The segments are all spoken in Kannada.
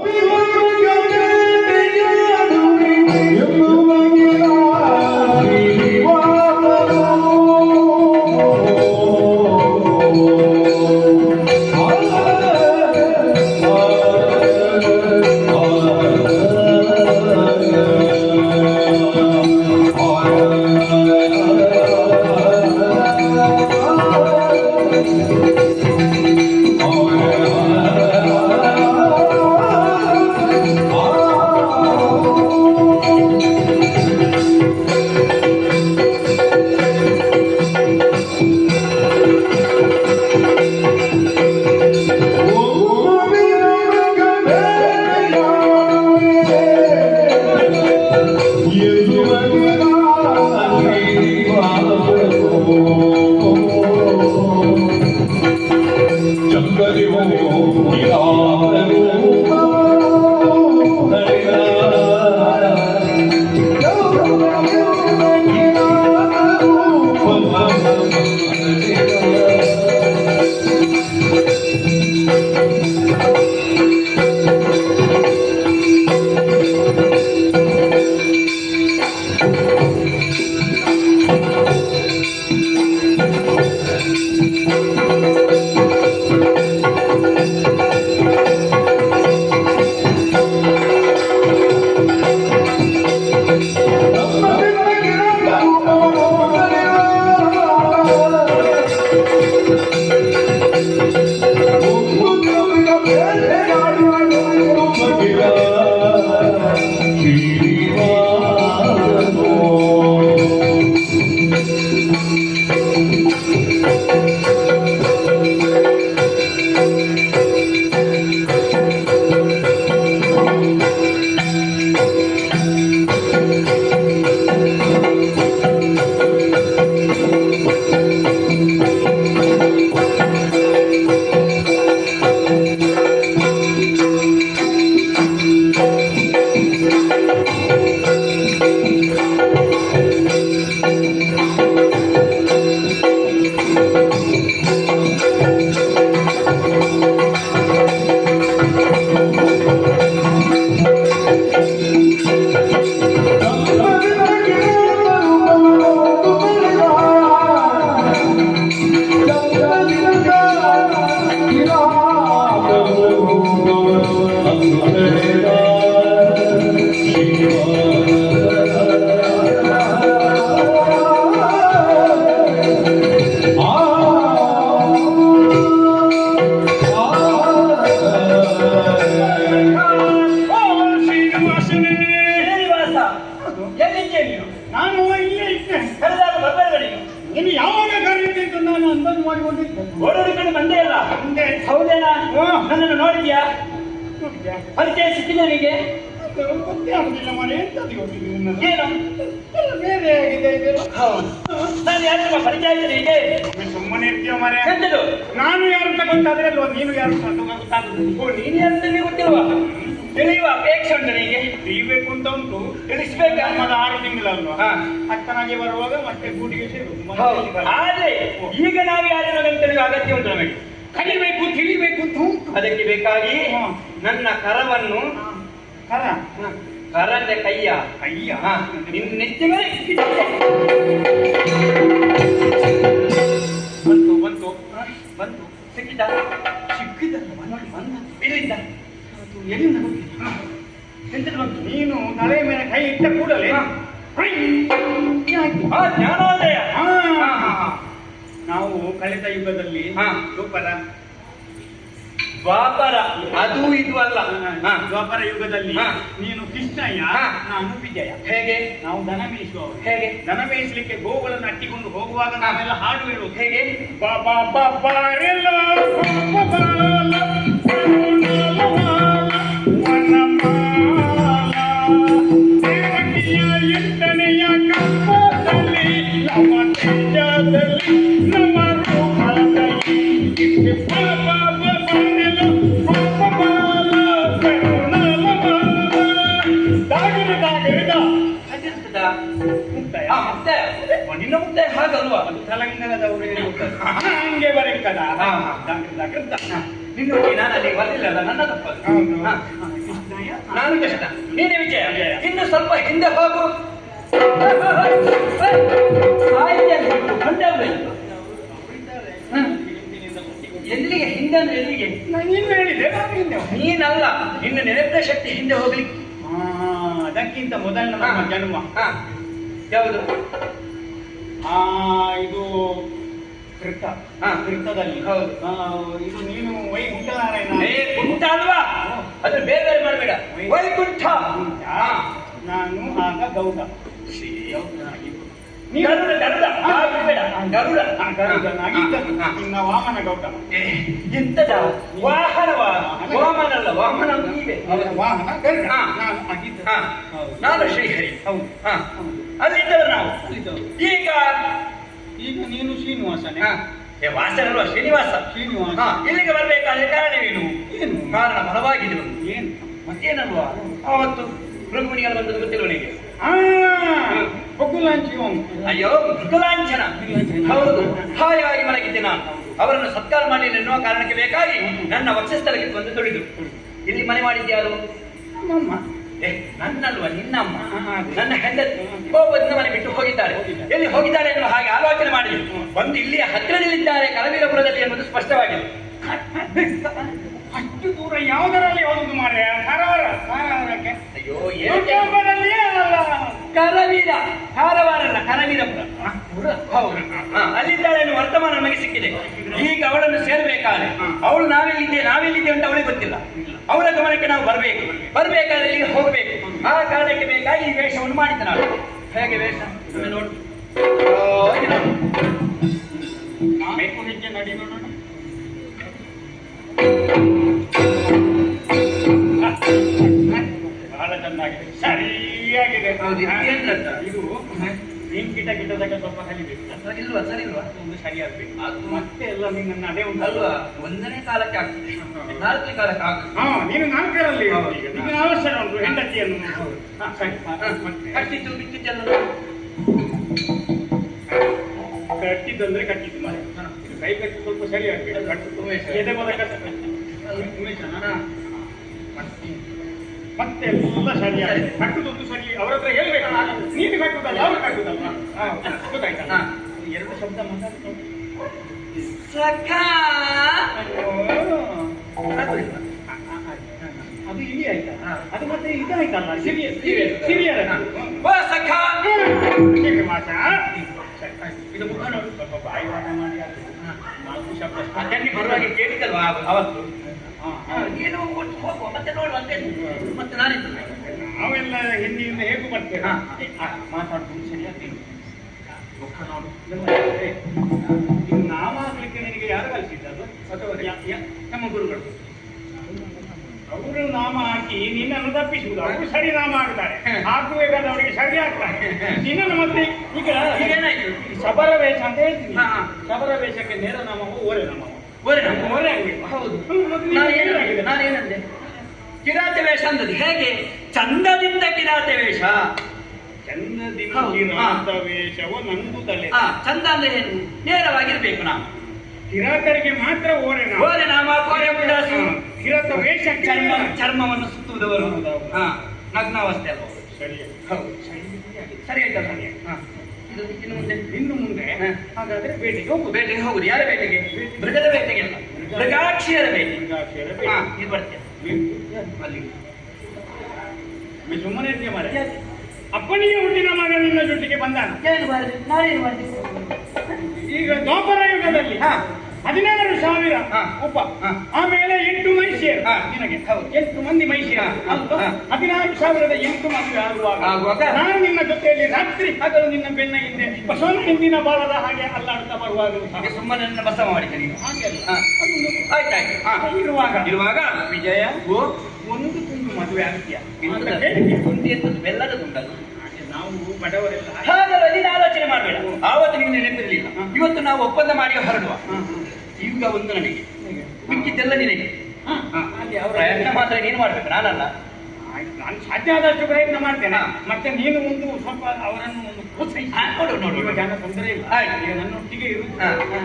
ಓ ನೀನು ನಾನು ಇಲ್ಲೇ ಇದ್ದೆ ಕರೆದಾಗ ಬರ್ಬೇಡಿ ನೀನು ಯಾವಾಗ ಕರೆಯುತ್ತೆ ಅಂತ ನಾನು ಅಂದಾಜು ಮಾಡಿಕೊಂಡಿದ್ದೆ. ಓಡೋಡಿಕೊಂಡು ಬಂದೇ ಅಲ್ಲ ಮುಂದೆ ಹೌದೇನಾ? ಹಾ. ನನ್ನನ್ನು ನೋಡಿದ್ಯಾ? ನೋಡಿದ್ಯಾ? ಪರಿಚಯ ಸಿಕ್ಕಿದೆ ನಿನಗೆ ಅದು ಗೊತ್ತೇ ಆಗುದಿಲ್ಲ ಮನೆ ಎಂತ ಅದು ಗೊತ್ತಿದೆ ನಿನ್ನದು? ಏನು? ಎಲ್ಲ ಬೇರೆ ಆಗಿದೆ ಇದೆಲ್ಲ. ಹೌದು. ನಾನು ಯಾರು ಪರಿಚಯ ಇದೆ ನಿನಗೆ ಒಮ್ಮೆ ಸುಮ್ಮನೆ ಇರ್ತೀಯ ಮರೆ. ಎಂತದು? ನಾನು ಯಾರು ಅಂತ ಗೊತ್ತಾದ್ರೆ ಅಲ್ವಾ ನೀನು ಯಾರು ಅಂತ ಓ ನೀನು ಅಂತ ನಿನಗೆ ಗೊತ್ತಿಲ್ವಾ? ತಿಳಿಯುವ ಅಪೇಕ್ಷೆ ಉಂಟು ನಿಮಗೆ ತಿಳಿಬೇಕು ಅಂತ ಉಂಟು. ತಿಳಿಸ್ಬೇಕು ಅನ್ನೋದು ಆರು ತಿಂಗಳಲ್ಲ ಹಾ. ಅಕ್ಕನಾಗಿ ಬರುವಾಗ ಮತ್ತೆ ಗೂಡಿಗೆ ಹೌದು. ಆದ್ರೆ ಈಗ ನಾವು ಯಾರು ನನಗೆ ತಿಳಿಯುವ ಅಗತ್ಯ ಉಂಟು ನಮಗೆ. ಕಲಿಬೇಕು ತಿಳಿಬೇಕು ಅಂತ ಉಂಟು. ಅದಕ್ಕೆ ಬೇಕಾಗಿ. ನನ್ನ ಕರವನ್ನು ಕರ. ಕರಂದೆ ಕೈಯ. ಕೈಯ. ಹಾ, ನಿನ್ನ ನೆಚ್ಚ ದ್ವಾಪರ ಯುಗದಲ್ಲಿ ನೀನು ಕೃಷ್ಣಯ್ಯ ನಾನು ವಿಜಯ ಹೇಗೆ ನಾವು ದನ ಮೇಯಿಸುವವರು ಹೇಗೆ ದನ ಮೇಯಿಸಲಿಕ್ಕೆ ಗೋಗಳನ್ನು ಅಟ್ಟಿಕೊಂಡು ಹೋಗುವಾಗ ನಾವೆಲ್ಲ ಹಾಡು ಹೇಳುವುದು ಹೇಗೆ ಬಾಬಾ you. ಎಂಟನೆಯ ನಮ್ಮ ನಮ್ಮ ರೂಪದಲ್ಲಿ, ಮುಕ್ತಾಯ ಹಾಗಲ್ವಾ? ತೆಲಂಗಾಣದವರು. ಹಂಗೆ ಬರೀತದ. ನಿನ್ನ ನಾನು ಅಲ್ಲಿ ಬರಲಿಲ್ಲ ನನ್ನ ತಪ್ಪು ನಾನು ಕಷ್ಟ ನೀನೇ ವಿಜಯ. ಇನ್ನು ಸ್ವಲ್ಪ ಹಿಂದೆ ಹೋಗು. ಎಲ್ಲಿಗೆ? ಹಿಂದೆ ಅಂದ್ರೆ ಎಲ್ಲಿಗೆ? ನಾನು ಹೇಳಿದೆ. ನೀನಲ್ಲ. ನಿನ್ನ ನೆನಪಿನ ಶಕ್ತಿ ಹಿಂದೆ ಹೋಗ್ಲಿಕ್ಕೆ. ಆ, ಅದಕ್ಕಿಂತ ಮೊದಲ ನಮ್ಮ ಜನ್ಮ. ಯಾವುದು? ಇದು ಕೃತ. ಆ ಕೃತದಲ್ಲಿ. ಹೌದು. ಇದು ನೀನು ವೈಕುಂಠನಾರಾಯಣ. ಕುಂಠ ಅಲ್ವಾ? ಅದು ಬೇರೆ ಬೇರೆ ಮಾಡಬೇಡ. ವೈಕುಂಠ. ನಾನು ಆಗ ಗೌಡ. ನೀನು- ಗರುಡ. ಗರುಡ. ಬೇಡ. ಗರುಡ. ಹಾ. ನಿನ್ನ ವಾಮನ ಗೌಡ. ಏ, ಎಂತದ ವಾಹನವ ವಾಮನ ಅಲ್ಲ ವಾಮನ ನೀವೇ. ವಾಹನ ಗರುಡ. ಹಾ. ನಾನು ಆಗಿದ್ದ. ನಾನು ಶ್ರೀಹರಿ. ಹೌದು. ಹಾ. ಅಲ್ಲಿದ್ದವರು ನಾವು. ಈಗ ಈಗ ನೀನು ಶ್ರೀನಿವಾಸನೇ. ವಾಸನಲ್ವಾ ಶ್ರೀನಿವಾಸ. ಶ್ರೀನಿವಾಸ. ಇಲ್ಲಿಗೆ ಬರಬೇಕಾದ ಕಾರಣವೇನು? ಏನು? ಕಾರಣ ಫಲವಾಗಿದ್ದು ಏನು? ಮತ್ತೇನಲ್ವಾ? ಅವತ್ತು ಮೃಗಮುನಿಗಳು ಬಂದದ್ದು ಗೊತ್ತಿಲ್ಲ ನನಗೆ? ಆ. ಬೊಗ್ಗುಲಾಂಚಿ ಅವನು. ಅಯ್ಯೋ ಮೃಗಲಾಂಛನ ಹೌದು ಹಾಯಾಗಿ ಮಲಗಿದ್ದೆ ನಾನು. ಅವರನ್ನು ಸತ್ಕಾರ ಮಾಡಲಿಲ್ಲ ಎನ್ನುವ ಕಾರಣಕ್ಕೆ ಬೇಕಾಗಿ ನನ್ನ ವಕ್ಷಸ್ಥಳಕ್ಕೆ ಬಂದು ತೊಳೆದು ಇಲ್ಲಿ ಮನೆ ಮಾಡಿದ್ಯಾರು ನಮ್ಮಮ್ಮ. ಏ ನನ್ನಲ್ವ? ನಿನ್ನಮ್ಮ. ನನ್ನ ಹೆಂಡತಿ. ಕೋಪದಿಂದ ಮನೆ ಬಿಟ್ಟು ಹೋಗಿದ್ದಾರೆ. ಎಲ್ಲಿ ಹೋಗಿದ್ದಾರೆ ಎನ್ನುವ ಹಾಗೆ ಆಲೋಚನೆ ಮಾಡಿ ಬಂದು ಇಲ್ಲಿ ಹತ್ತಿರದಲ್ಲಿದ್ದಾರೆ ಕಲವೀರಪುರದಲ್ಲಿ ಎಂಬುದು ಸ್ಪಷ್ಟವಾಗಿದೆ. ಅಷ್ಟು ದೂರ ಯಾವುದರಲ್ಲಿ ಹೋಗುದು ಮಾಡಿದೆ ಕಾರವಾರ. ಕಾರವಾರಕ್ಕೆ ಅಯ್ಯೋ ಏನು ಕರವೀರ ಕಾರವಾರ ಅಲ್ಲ ಕರವೀರಪುರ ಹೌದು ಅಲ್ಲಿದ್ದಾಳೆ ವರ್ತಮಾನ ನಮಗೆ ಸಿಕ್ಕಿದೆ ಈಗ ಅವಳನ್ನು ಸೇರ್ಬೇಕಾದ್ರೆ ಅವಳು ನಾವೆಲ್ಲಿದ್ದೆ ನಾವೆಲ್ಲಿದ್ದೆ ಅಂತ ಅವಳಿಗೆ ಗೊತ್ತಿಲ್ಲ ಅವಳ ಗಮನಕ್ಕೆ ನಾವು ಬರಬೇಕು ಬರಬೇಕಾದ್ರೆ ಇಲ್ಲಿಗೆ ಹೋಗಬೇಕು ಆ ಕಾರಣಕ್ಕೆ ಬೇಕಾಗಿ ಈ ವೇಷವನ್ನು ಮಾಡಿದ್ದೆ ನಾವು ಹೇಗೆ ವೇಷ ನೋಡಿ. ನಾಲ್ಕು ಹೆಜ್ಜೆ ನಡಿ ನೋಡೋಣ ಬಹಳ ಚೆನ್ನಾಗಿದೆ ಸರಿಯಾಗಿದೆ ಹೌದು, ಇದು ನೀನ್ ಕಿಟ ಕಿಟದಾಗ ಸ್ವಲ್ಪ ಕಲಿಬೇಕು. ಸರಿ ಇಲ್ವಾ ಸರಿ ಇಲ್ವಾ? ಒಂದು ಸರಿಯಾಗ್ಬೇಕು. ಅದು ಮತ್ತೆ ಎಲ್ಲ ನಿನ್ನ ಅದೇ ಅಲ್ವಾ? ಉಂಟಲ್ವಾ ಒಂದನೇ ಕಾಲಕ್ಕೆ ಆಗ್ತದೆ. ನಾಲ್ಕನೇ ಕಾಲಕ್ಕೆ ಆಗ್ತದೆ. ಹಾ ನೀನು ನಾಲ್ಕರಲ್ಲಿ. ಈಗ. ನಿನ್ನ ಅವಶ್ಯ ಉಂಟು ಹೆಂಡತಿಯನ್ನು ಸರಿ. ಕಟ್ಟಿದ್ದು ಮತ್ತೆ ಕಟ್ಟಿದ್ದು ಬಿಟ್ಟಿದ್ದೆಲ್ಲ ಕಟ್ಟಿದ್ದಂದ್ರೆ ಕಟ್ಟಿದ್ದು ಮಾರೆ ಕೈ ಕಟ್ಟಿ ಸ್ವಲ್ಪ ಸರಿ ಆಗ್ಬೇಕು ಕಟ್ಟು ಉಮೇಶ. ಎದೆ ಕಟ್ಟ ಉಮೇಶನ? ಮತ್ತೆ- ಮತ್ತೆ ತುಂಬಾ ಸರಿಯಾಗಿದೆ. ಕಟ್ಟುದೊಂದು ಸರಿ ಅವ್ರ ಹತ್ರ ಹೇಳ್ಬೇಕಲ್ಲ ನೀನು ಕಟ್ಟುದಲ್ಲ ಅವ್ರು ಕಟ್ಟುದಲ್ಲ ಎರಡು ಶಬ್ದ ಮಾತಾಡ್ಕೊಂಡು ಅದು ಇಲ್ಲಿ ಆಯ್ತಾ. ಅದು ಮತ್ತೆ ಇದಾಯ್ತಲ್ಲ? ಸಿರಿಯರ್ ಸಿರಿಯರ್. ಇದು ಮುಖ ನೋಡು. ಸ್ವಲ್ಪ ಬಾಯಿ ಮಾಡಿ ಆಗ್ತದೆ. ನಾಲ್ಕು ಶಬ್ದ ಅದನ್ನೇ ಬರುವಾಗ ಕೇಳಿದಲ್ವಾ ಅವತ್ತು? ನೀನು ಒಟ್ಟು ಹೋಗುವ. ಮತ್ತೆ ನೋಡುವ ಅಂತ ಹೇಳಿ. ಮತ್ತೆ ನಾನೇ ನಾವೆಲ್ಲ ಹಿಂದಿಯಿಂದ ಹೇಗೂ ಬರ್ತೇವೆ ಮಾತಾಡ್ಕೊಂಡು ಸರಿಯಾಗಿ ಮುಖ ನೋಡು. ನಾಮ ಆಗ್ಲಿಕ್ಕೆ ನಿನಗೆ ಯಾರು ಕಲಿಸಿದ್ದದು? ಅಥವಾ ನಮ್ಮ ಗುರುಗಳು? ಅವರು ನಾಮ ಹಾಕಿ ನಿನ್ನನ್ನು ತಪ್ಪಿಸುವುದು. ಅವರು ಸರಿ ನಾಮ ಆಗ್ತಾರೆ ಹಾಕಬೇಕಾದವರಿಗೆ ಸರಿ ಆಗ್ತಾರೆ. ನಿನ್ನನ್ನು ಮತ್ತೆ ಈಗ ಏನಾಯ್ತು? ಶಬರ ವೇಷ ಅಂತ ಹೇಳ್ತೀನಿ. ಶಬರ ವೇಷಕ್ಕೆ ನೇರ ನಾಮವು ಓರೆ ನಾಮವು. ಓರೆ ಹೌದು ಹ್ಮ್, ಮತ್ತೆ ನೀನು ನಾನು ಏನಾಗಿದೆ? ಏನಾಗಿದೆ ನಾನು ಏನಂದೆ ಕಿರಾತ ವೇಷ ಅಂದದ್ದು ಹೇಗೆ? ಚಂದದಿಂದ ಕಿರಾತ ವೇಷ. ಚಂದದಿಂದ ವೇಷವು ನಂದು ತಲೆ ಹಾ ಚಂದ ಅಂದ್ರೆ ಏನು? ನೇರವಾಗಿರ್ಬೇಕು ನಾವು. ಕಿರಾತರಿಗೆ ಮಾತ್ರ ಓರೆ ಓರೆ ನಾಮ ಕೋರೆ ಮುಂಡಾಸು ಕಿರಾತ ವೇಷ ಚರ್ಮ ಚರ್ಮವನ್ನು ಸುತ್ತುವುದವರು. ಹಾ ನಗ್ನಾವಸ್ಥೆ ಅಲ್ವಾ? ಸರಿ ಹೌದು. ಸರಿ. ಆಯ್ತಲ್ಲ ಇನ್ನು ಮುಂದೆ ಇನ್ನು ಮುಂದೆ. ಹಾಗಾದ್ರೆ ಬೇಟೆಗೆ ಹೋಗುದು ಬೇಟೆಗೆ ಹೋಗುದು. ಯಾರ ಬೇಟೆಗೆ? ಮೃಗದ ಬೇಟೆಗೆ ಅಲ್ಲ. ಮೃಗಾಕ್ಷಿಯರ ಬೇಟೆ. ಮೃಗಾಕ್ಷಿಯರ ಬೇಟೆ. ಇದು ಬರ್ತೇನೆ ಅಲ್ಲಿ. ಸುಮ್ಮನೆ ಇರ್ತೀಯ ಮಾರ ಅಪ್ಪನಿಗೆ ಹುಟ್ಟಿನ ಮಗ ನಿನ್ನ ಜೊತೆಗೆ ಬಂದಾನ? ಈಗ ದ್ವಾಪರ ಯುಗದಲ್ಲಿ ಹಾ. ಹದಿನಾರು ಸಾವಿರ ಹಾ. ಉಪ. ಆಮೇಲೆ ಎಂಟು ಮೈಸಿಯರು ನಿನಗೆ. ಹೌದು. ಎಂಟು ಮಂದಿ? ಹಾ. ಹದಿನಾರು ಸಾವಿರದ ಎಂಟು ಮದುವೆ ಆಗುವಾಗ? ನಾನು ನಿನ್ನ ಜೊತೆಯಲ್ಲಿ ರಾತ್ರಿ ಹಗಲು ನಿನ್ನ ಬೆನ್ನ ಹಿಂದೆ ಬಸವನ ಹಿಂದಿನ ಬಾಲದ ಹಾಗೆ ಅಲ್ಲಾಡ್ತಾ ಬರುವಾಗ ಸುಮ್ಮನೆ ನನ್ನ ಬಸ ಮಾಡಿದೆ ನೀನು. ಆಯ್ತಾಯ್ತು ಇರುವಾಗ. ಇರುವಾಗ? ವಿಜಯ ಒಂದು ತುಂಡು ಮದುವೆ ಆಗ್ತೀಯ? ಬೆಲ್ಲದ ತುಂಡದು ನಾವು ಬಡವರೆಲ್ಲ. ಹಾಗಾದ್ರೆ ನೀನು ಆಲೋಚನೆ ಮಾಡಬೇಡ. ಆವತ್ತು ನಿಮ್ಗೆ ನೆನಪಿರಲಿಲ್ಲ. ಇವತ್ತು ನಾವು ಒಪ್ಪಂದ ಮಾಡಿ ಹೊರಡುವ. ಈಗ ಒಂದು ನನಗೆ? ಮಿಕ್ಕಿದ್ದೆಲ್ಲ ನಿನಗೆ. ಪ್ರಯತ್ನ ಮಾತ್ರ ನೀನು ಮಾಡ್ಬೇಕು ನಾನಲ್ಲ. ನಾನು ಸಾಧ್ಯ ಆದಷ್ಟು ಪ್ರಯತ್ನ ಮಾಡ್ತೇನೆ. ಮತ್ತೆ ನೀನು ಒಂದು ಸ್ವಲ್ಪ ಅವರನ್ನು ಒಂದು ಪ್ರೋತ್ಸಾಹಿಸಿ. ನೋಡು, ನೋಡು. ಜನ ತೊಂದರೆ ಇಲ್ಲ. ಆಯ್ತು. ನನ್ನೊಟ್ಟಿಗೆ ಇರು.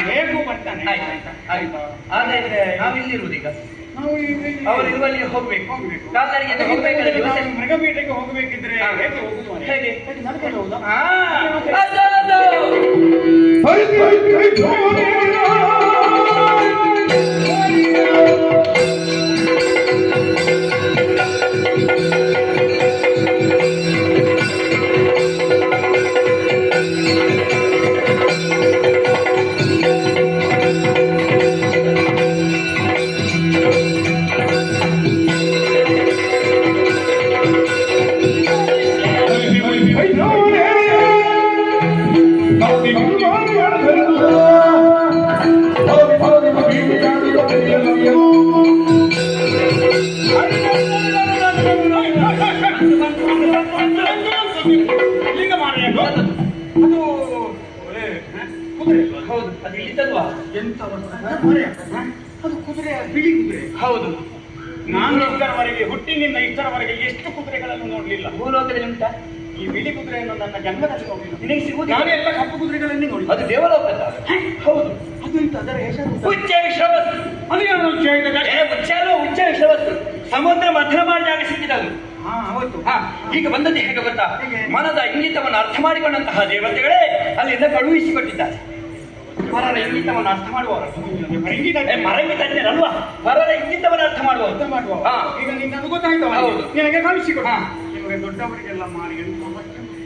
ಹೇಗೂ ಬರ್ತಾನೆ. ಆಯ್ತು ಆಯ್ತು. ಆದ್ರೆ ನಾವಿಲ್ಲಿರುವುದು ಈಗ? ಅವರು ಇರುವಲ್ಲಿ ಹೋಗ್ಬೇಕು ಹೋಗ್ಬೇಕು. ಕಾಲ್ನಡಿಗೆಯಿಂದ ಹೋಗ್ಬೇಕಾದ್ರೆ ಮೃಗಪೇಟೆಗೆ ಹೋಗಬೇಕಿದ್ರೆ. ಹೇಗೆ ಹೋಗುದು ಮನೆ? ಹೇಗೆ? ಹೇಗೆ ನಡ್ಕೊಂಡು ಹೋಗುದಾ? ಲಿಂಗ ಮಾರೆಯದು? ಅದು? ಕುದುರೆ ಹೌದು ಅದು ಇಲ್ಲಿದ್ದಲ್ವಾ ಎಂತ ಅದು ಕುದುರೆ ಬಿಳಿ ಕುದುರೆ. ಹೌದು. ನಾನು ಇಷ್ಟರವರೆಗೆ ಹುಟ್ಟಿನಿಂದ ಇಷ್ಟರವರೆಗೆ ಎಷ್ಟು ಕುದುರೆಗಳನ್ನು ನೋಡಲಿಲ್ಲ. ಭೂಲೋಕದಲ್ಲಿ ಉಂಟ? ಈ ಬಿಳಿ ಕುದುರೆಯನ್ನು ನನ್ನ ಜನ್ಮದಲ್ಲಿ ನೋಡಿಲ್ಲ. ನಿನಗೆ ಸಿಗುವುದು ನಾನು ಎಲ್ಲ ಕಪ್ಪು ಕುದುರೆಗಳನ್ನೇ ನೋಡಿ ಅದು ದೇವಲೋಕದ ಹೌದು. ಅದು ಇಂತ ಅದರ ಹೆಸರು ಉಚ್ಚ ವಿಷವಸ್ತು ಅದು ಏನು? ಏ, ಉಚ್ಚ ಅಲ್ಲ ಉಚ್ಚ ವಿಷವಸ್ತು ಸಮುದ್ರ ಮಧ್ಯ ಮಾಡಿದಾಗ ಸಿಕ್ಕಿದದು. ಈಗ ಬಂದದ್ದು ಹೇಗೆ ಗೊತ್ತಾ? ಮನದ ಇಂಗಿತವನ್ನು ಅರ್ಥ ಮಾಡಿಕೊಂಡಂತಹ ದೇವತೆಗಳೇ ಅಲ್ಲಿಂದ ಕಳುಹಿಸಿಕೊಟ್ಟಿದ್ದಾರೆ ಪರರ ಇಂಗಿತವನ್ನು ಅರ್ಥ ಮಾಡುವವರು ಮರಂಗಿ ತಜ್ಞರಲ್ವಾ ಪರರ ಇಂಗಿತವನ್ನು ಅರ್ಥ ಮಾಡುವ ಅರ್ಥ ಮಾಡುವ ಹಾ. ಈಗ ನಿನ್ನದು ಗೊತ್ತಾಯ್ತು ಅವನಿಗೆ. ಹೌದು. ನಿನಗೆ ಕಳುಹಿಸಿಕೊಡ. ನಿಮಗೆ ದೊಡ್ಡವರಿಗೆಲ್ಲ ಗೊತ್ತು?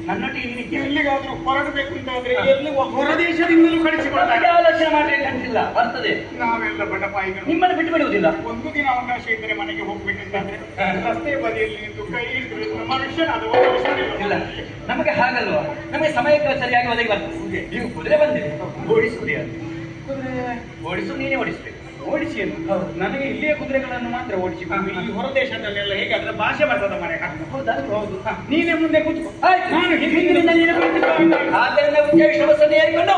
ನನ್ನೊಟ್ಟಿಗೆ ನಿನಗೆ ಎಲ್ಲಿಗಾದ್ರೂ ಹೊರಡಬೇಕು ಅಂತ ಆದ್ರೆ ಹಾ. ಎಲ್ಲಿ ಹೊರ ದೇಶದಿಂದಲೂ ಕಳಿಸಿಕೊಡ್ತಾರೆ ಆಲೋಚನೆ ಮಾಡ್ಬೇಕಂತಿಲ್ಲ ಬರ್ತದೆ. ನಾವೆಲ್ಲ ಬಡಪಾಯಿಗಳು. ನಿಮ್ಮನ್ನು ಬಿಟ್ಟು ಬಿಡುವುದಿಲ್ಲ. ಒಂದು ದಿನ ಅವಕಾಶ ಇದ್ದರೆ ಮನೆಗೆ ಹೋಗ್ಬೇಕಂತಾದ್ರೆ. ರಸ್ತೆ ಬದಿಯಲ್ಲಿ ನಿಂತು ಕೈ ಹಿಡಿದ್ರೆ ಮನುಷ್ಯನಾದ ಅದು ಇಲ್ಲ. ನಮಗೆ ಹಾಗಲ್ವಾ? ನಮಗೆ ಸಮಯಕ್ಕೆ ಸರಿಯಾಗಿ ಒದಗಿ ಬರ್ತದೆ. ನೀವು ಕುದುರೆ ಬಂದಿದೆ ಓಡಿಸುವುದೇ ಕುದುರೆ ಓಡಿಸು ನೀನೇ ಓಡಿಸಿ ಓಡಿಸಿ ನನಗೆ ಇಲ್ಲಿಯ ಕುದುರೆಗಳನ್ನು ಮಾತ್ರ ಓಡಿಸಿ ಈ ಹೊರ ದೇಶದಲ್ಲೆಲ್ಲ ಹೇಗೆ ಅದರ ಭಾಷೆ ಬರ್ತದ ಮನೆ ಹೌದಲ್ಲ ಹೌದು. ನೀನೇ ಮುಂದೆ ಕೂತ್ಕೋ. ನಾನು ಹಿಂದಿನಿಂದ ನೀನು ಏರಿಕೊಂಡು